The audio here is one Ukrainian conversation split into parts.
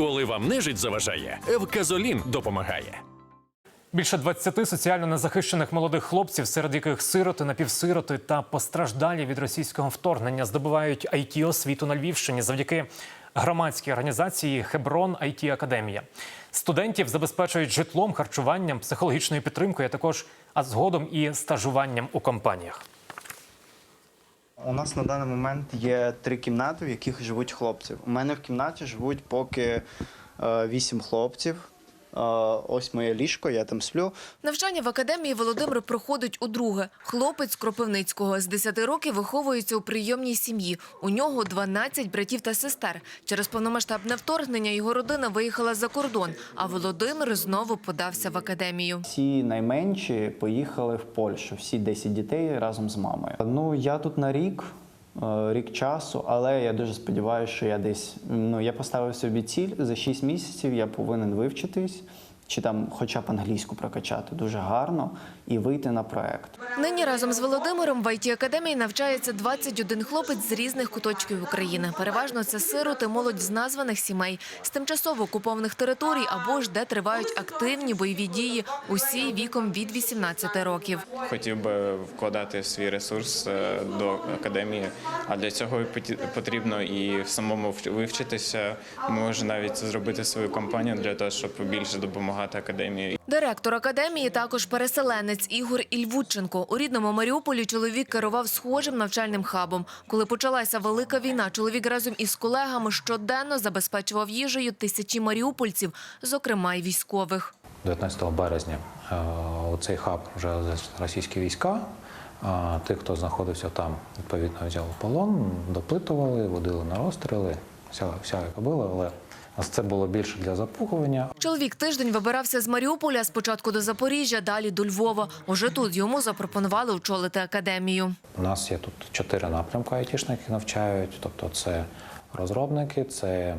Коли вам нежить заважає, Евказолін допомагає. Більше 20 соціально незахищених молодих хлопців, серед яких сироти, напівсироти та постраждалі від російського вторгнення, здобувають it освіту на Львівщині завдяки громадській організації Хеброн it Академія. Студентів забезпечують житлом, харчуванням, психологічною підтримкою, а також а згодом і стажуванням у компаніях. У нас на даний момент є три кімнати, в яких живуть хлопці. У мене в кімнаті живуть поки е, вісім хлопців. Ось моє ліжко, я там сплю. Навчання в академії Володимир проходить удруге. Хлопець Кропивницького з 10 років виховується у прийомній сім'ї. У нього 12 братів та сестер. Через повномасштабне вторгнення його родина виїхала за кордон, а Володимир знову подався в академію. Всі найменші поїхали в Польщу, всі 10 дітей разом з мамою. Ну я тут на рік, рік часу, але я дуже сподіваюся, що я десь ну я поставив собі ціль за 6 місяців. Я повинен вивчитись. Чи там хоча б англійську прокачати дуже гарно і вийти на проект. Нині разом з Володимиром в it академії навчається 21 хлопець з різних куточків України. Переважно це сироти, молодь з названих сімей, з тимчасово окупованих територій або ж де тривають активні бойові дії. Усі віком від 18 років. Хотів би вкладати свій ресурс е, до академії, а для цього поті- потрібно і самому вивчитися. Може навіть зробити свою компанію для того, щоб більше допомагати академії. Директор академії також переселенець Ігор Ільвудченко. У рідному Маріуполі чоловік керував схожим навчальним хабом. Коли почалася велика війна, чоловік разом із колегами щоденно забезпечував їжею тисячі маріупольців, зокрема й військових. 19 березня е, у цей хаб вже російські війська. А Тих, хто знаходився там, відповідно взяли полон, допитували, водили на розстріли, вся, вся яка була, але це було більше для запугування. Чоловік тиждень вибирався з Маріуполя спочатку до Запоріжжя, далі до Львова. Уже тут йому запропонували очолити академію. У нас є тут чотири напрямки айтішників навчають, тобто це розробники, це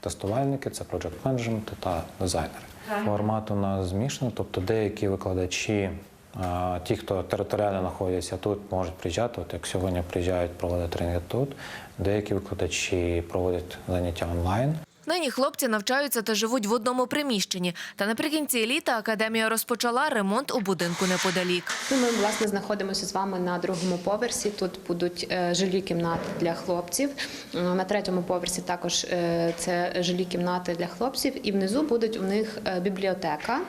тестувальники, це проджект менеджменти та дизайнери. Формат у нас змішаний, тобто деякі викладачі, ті, хто територіально знаходяться тут, можуть приїжджати. От як сьогодні приїжджають проводити тренінги тут. Деякі викладачі проводять заняття онлайн. Нині хлопці навчаються та живуть в одному приміщенні. Та наприкінці літа академія розпочала ремонт у будинку неподалік. Ну, Ми власне знаходимося з вами на другому поверсі. Тут будуть е, жилі кімнати для хлопців. Е, На третьому поверсі також е, це жилі кімнати для хлопців, і внизу будуть у них бібліотека,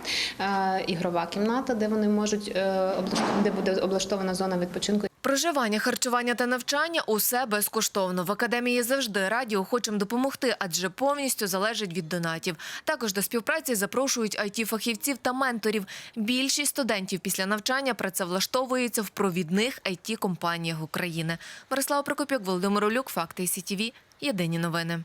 ігрова кімната, де вони можуть де буде облаштована зона відпочинку. Проживання, харчування та навчання усе безкоштовно. В академії завжди раді охочим допомогти, адже повністю залежить від донатів. Також до співпраці запрошують it фахівців та менторів. Більшість студентів після навчання працевлаштовуються в провідних it компаніях України. Мирослава Прокопюк, Володимир Олюк, Факти СІТІВІ. Єдині новини.